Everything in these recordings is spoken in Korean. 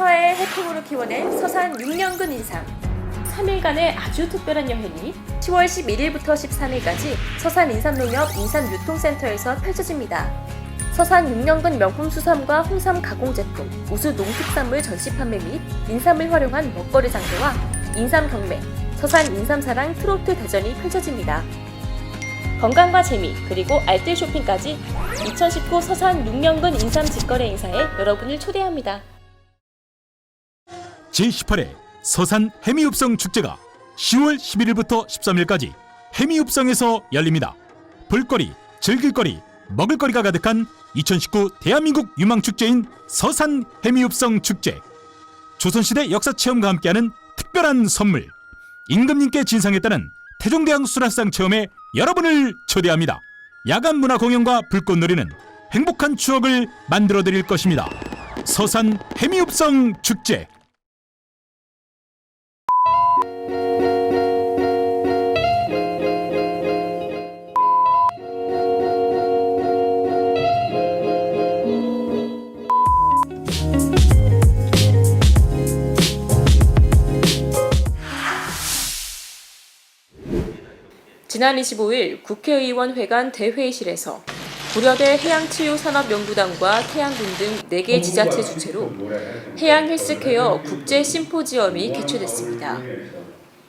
서해의 해풍으로 키워낸 서산 6년근 인삼 3일간의 아주 특별한 여행이 10월 11일부터 13일까지 서산 인삼농협 인삼유통센터에서 펼쳐집니다. 서산 6년근 명품 수삼과 홍삼 가공 제품, 우수 농특산물 전시 판매 및 인삼을 활용한 먹거리 장터와 인삼 경매, 서산 인삼사랑 트로트 대전이 펼쳐집니다. 건강과 재미 그리고 알뜰 쇼핑까지 2019 서산 6년근 인삼 직거래 행사에 여러분을 초대합니다. 제18회 서산 해미읍성 축제가 10월 11일부터 13일까지 해미읍성에서 열립니다. 볼거리, 즐길거리, 먹을거리가 가득한 2019 대한민국 유망축제인 서산 해미읍성 축제. 조선시대 역사체험과 함께하는 특별한 선물. 임금님께 진상했다는 태종대왕 수라상 체험에 여러분을 초대합니다. 야간 문화 공연과 불꽃놀이는 행복한 추억을 만들어 드릴 것입니다. 서산 해미읍성 축제. 지난 25일 국회의원 회관 대회의실에서 고려대 해양치유산업연구단과 태양군 등 4개 지자체 주최로 해양 헬스케어 국제 심포지엄이 개최됐습니다.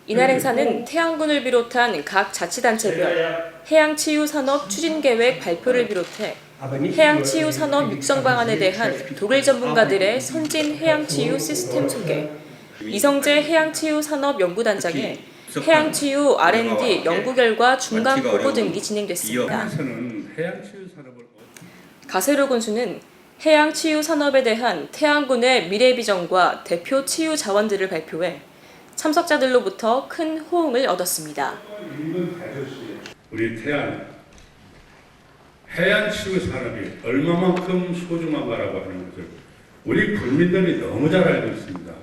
이날 행사는 태양군을 비롯한 각 자치단체별 해양치유산업 추진계획 발표를 비롯해 해양치유산업 육성 방안에 대한 독일 전문가들의 선진 해양치유 시스템 소개, 이성재 해양치유산업연구단장의 해양 치유 R&D 연구 결과 중간 보고 등이 진행됐습니다. 가세로 군수는 해양 치유 산업에 대한 태양군의 미래 비전과 대표 치유 자원들을 발표해 참석자들로부터 큰 호응을 얻었습니다. 우리 태안 해양 치유 산업이 얼마만큼 소중한가라고 하는 것을 우리 국민들이 너무 잘 알고 있습니다.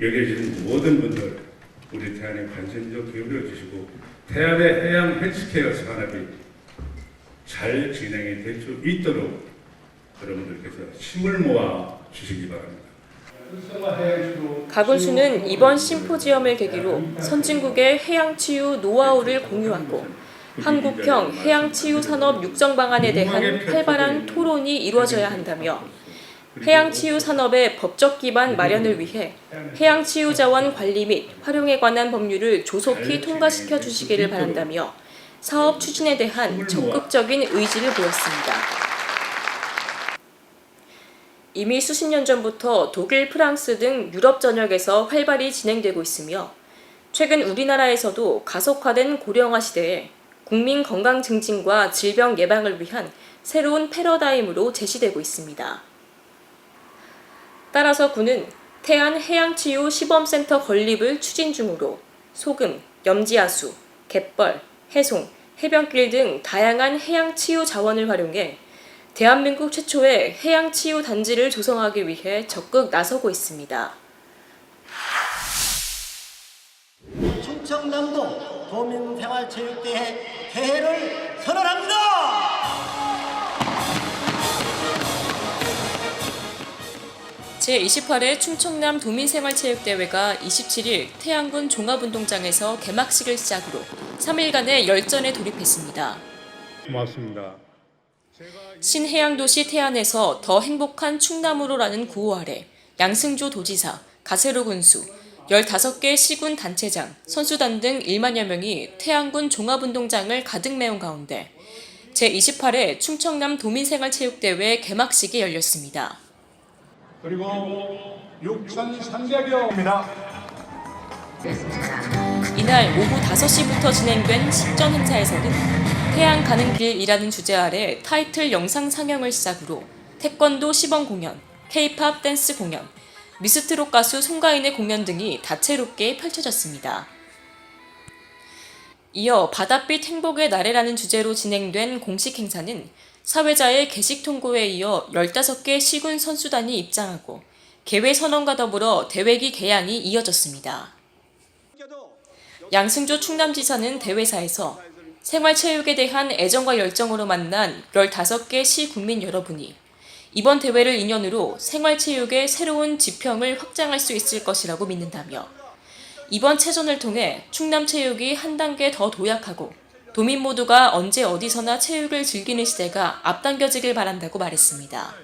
여기에 계신 모든 분들 우리 태안에 관심 좀 기울여 주시고 태안의 해양 헬스케어 산업이 잘 진행이 될 수 있도록 여러분들께서 힘을 모아 주시기 바랍니다. 가군수는 이번 심포지엄을 계기로 선진국의 해양 치유 노하우를 공유하고 한국형 해양 치유 산업 육성 방안에 대한 활발한 토론이 이루어져야 한다며 해양 치유 산업의 법적 기반 마련을 위해 해양 치유 자원 관리 및 활용에 관한 법률을 조속히 통과시켜 주시기를 바란다며 사업 추진에 대한 적극적인 의지를 보였습니다. 이미 수십 년 전부터 독일, 프랑스 등 유럽 전역에서 활발히 진행되고 있으며 최근 우리나라에서도 가속화된 고령화 시대에 국민 건강 증진과 질병 예방을 위한 새로운 패러다임으로 제시되고 있습니다. 따라서 군은 태안 해양치유 시범센터 건립을 추진 중으로 소금, 염지하수, 갯벌, 해송, 해변길 등 다양한 해양치유 자원을 활용해 대한민국 최초의 해양치유 단지를 조성하기 위해 적극 나서고 있습니다. 충청남도 도민생활체육대회 개회를 선언합니다. 제28회 충청남 도민생활체육대회가 27일 태안군 종합운동장에서 개막식을 시작으로 3일간의 열전에 돌입했습니다. 고맙습니다. 신해양도시 태안에서 더 행복한 충남으로라는 구호 아래 양승조 도지사, 가세로 군수, 15개 시군 단체장, 선수단 등 1만여 명이 태안군 종합운동장을 가득 메운 가운데 제28회 충청남 도민생활체육대회 개막식이 열렸습니다. 그리고 6,300여입니다. 이날 오후 5시부터 진행된 식전 행사에서는 태양 가는 길이라는 주제 아래 타이틀 영상 상영을 시작으로 태권도 시범 공연, K-팝 댄스 공연, 미스트롯 가수 송가인의 공연 등이 다채롭게 펼쳐졌습니다. 이어 바닷빛 행복의 날에라는 주제로 진행된 공식 행사는 사회자의 개식 통고에 이어 15개 시군 선수단이 입장하고 개회 선언과 더불어 대회기 개양이 이어졌습니다. 양승조 충남지사는 대회사에서 생활체육에 대한 애정과 열정으로 만난 15개 시 국민 여러분이 이번 대회를 인연으로 생활체육의 새로운 지평을 확장할 수 있을 것이라고 믿는다며 이번 체전을 통해 충남 체육이 한 단계 더 도약하고 도민 모두가 언제 어디서나 체육을 즐기는 시대가 앞당겨지길 바란다고 말했습니다.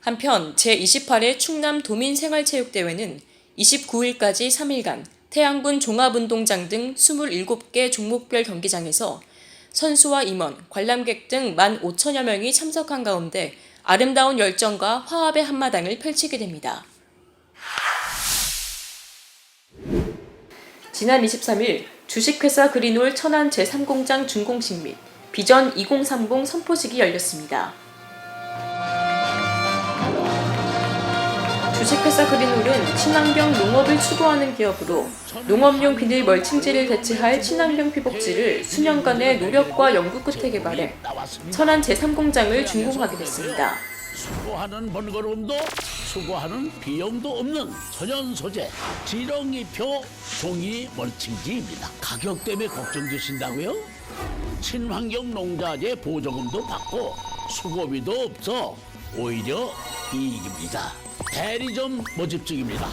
한편 제28회 충남 도민생활체육대회는 29일까지 3일간 태양군 종합운동장 등 27개 종목별 경기장에서 선수와 임원, 관람객 등 1만 5천여 명이 참석한 가운데 아름다운 열정과 화합의 한마당을 펼치게 됩니다. 지난 23일 주식회사 그린홀 천안 제3공장 준공식 및 비전 2030 선포식이 열렸습니다. 주식회사 그린홀은 친환경 농업을 추구하는 기업으로 농업용 비닐 멀칭지를 대체할 친환경 피복지를 수년간의 노력과 연구 끝에 개발해 천안 제3공장을 준공하게 됐습니다. 수고하는 번거로움도 수고하는 비용도 없는 천연 소재 지렁이표 종이 멀칭지입니다. 가격 때문에 걱정되신다고요? 친환경 농자재 보조금도 받고 수고비도 없어 오히려 이익입니다. 대리점 모집 중입니다.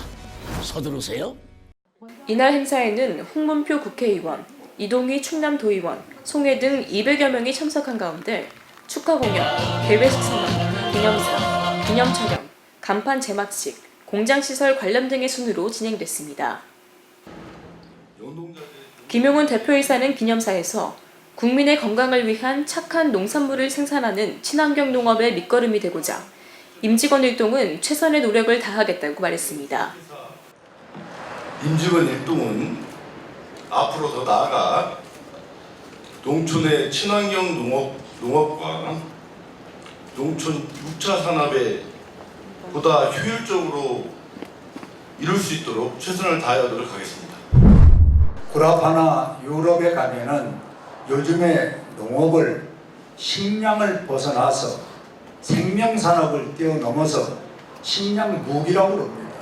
서두르세요. 이날 행사에는 홍문표 국회의원, 이동희 충남도의원, 송해 등 200여 명이 참석한 가운데 축하 공연, 개회식 선언, 기념사, 기념 촬영, 간판 제막식, 공장 시설 관람 등의 순으로 진행됐습니다. 김용훈 대표이사는 기념사에서 국민의 건강을 위한 착한 농산물을 생산하는 친환경 농업의 밑거름이 되고자 임직원 일동은 최선의 노력을 다하겠다고 말했습니다. 임직원 일동은 앞으로 더 나아가 농촌의 친환경 농업, 농업과 농촌 6차 산업에 보다 효율적으로 이룰 수 있도록 최선을 다하도록 하겠습니다. 구라파나 유럽에 가면은 요즘에 농업을 식량을 벗어나서 생명산업을 뛰어넘어서 식량 무기라고 그럽니다.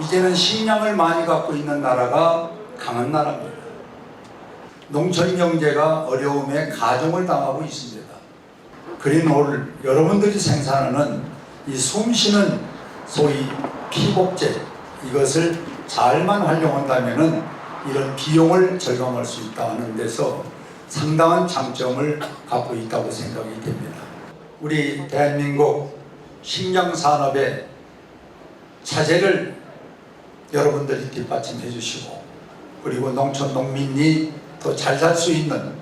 이제는 식량을 많이 갖고 있는 나라가 강한 나라입니다. 농촌 경제가 어려움에 가중을 당하고 있습니다. 그린홀 여러분들이 생산하는 이 숨쉬는 소위 피복제 이것을 잘만 활용한다면은 이런 비용을 절감할 수 있다는 데서 상당한 장점을 갖고 있다고 생각이 됩니다. 우리 대한민국 식량 산업의 차제를 여러분들이 뒷받침해 주시고 그리고 농촌 농민이 더 잘 살 수 있는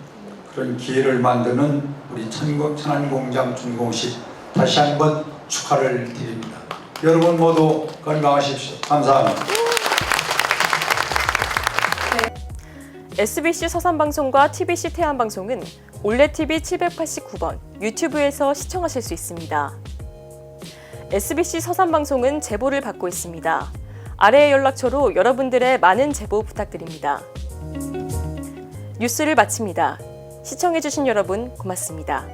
그런 기회를 만드는 우리 천안공장 준공식 다시 한번 축하를 드립니다. 여러분 모두 건강하십시오. 감사합니다. SBC 서산방송과 TBC 태안방송은 올레TV 789번 유튜브에서 시청하실 수 있습니다. SBC 서산방송은 제보를 받고 있습니다. 아래의 연락처로 여러분들의 많은 제보 부탁드립니다. 뉴스를 마칩니다. 시청해주신 여러분 고맙습니다.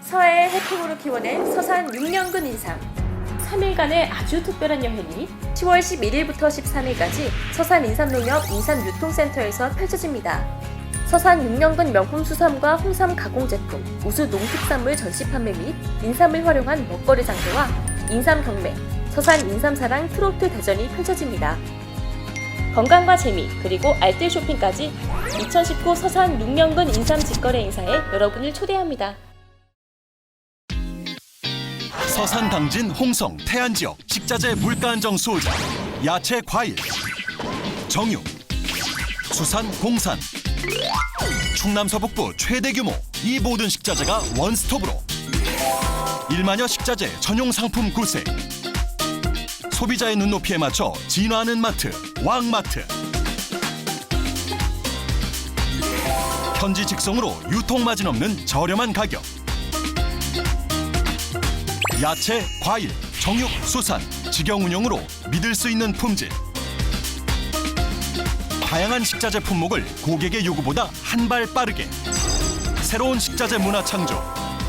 서해의 해풍으로 키워낸 서산 6년근 인삼 3일간의 아주 특별한 여행이 10월 11일부터 13일까지 서산 인삼농협 인삼유통센터에서 펼쳐집니다. 서산 6년근 명품 수삼과 홍삼 가공 제품, 우수 농특산물 전시 판매 및 인삼을 활용한 먹거리 장터와 인삼 경매, 서산 인삼사랑 트로트 대전이 펼쳐집니다. 건강과 재미 그리고 알뜰 쇼핑까지 2019 서산 6년근 인삼 직거래 행사에 여러분을 초대합니다. 서산 당진 홍성 태안 지역 식자재 물가 안정 수호자 야채 과일 정육 수산 공산 충남 서북부 최대 규모 이 모든 식자재가 원스톱으로 1만여 식자재 전용 상품 구색 소비자의 눈높이에 맞춰 진화하는 마트 왕마트 현지 직송으로 유통 마진 없는 저렴한 가격 야채, 과일, 정육, 수산, 직영 운영으로 믿을 수 있는 품질. 다양한 식자재 품목을 고객의 요구보다 한 발 빠르게. 새로운 식자재 문화 창조.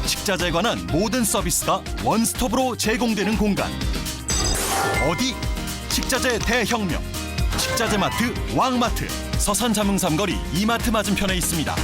식자재에 관한 모든 서비스가 원스톱으로 제공되는 공간. 어디? 식자재 대혁명. 식자재 마트 왕마트. 서산 자명삼거리 이마트 맞은편에 있습니다.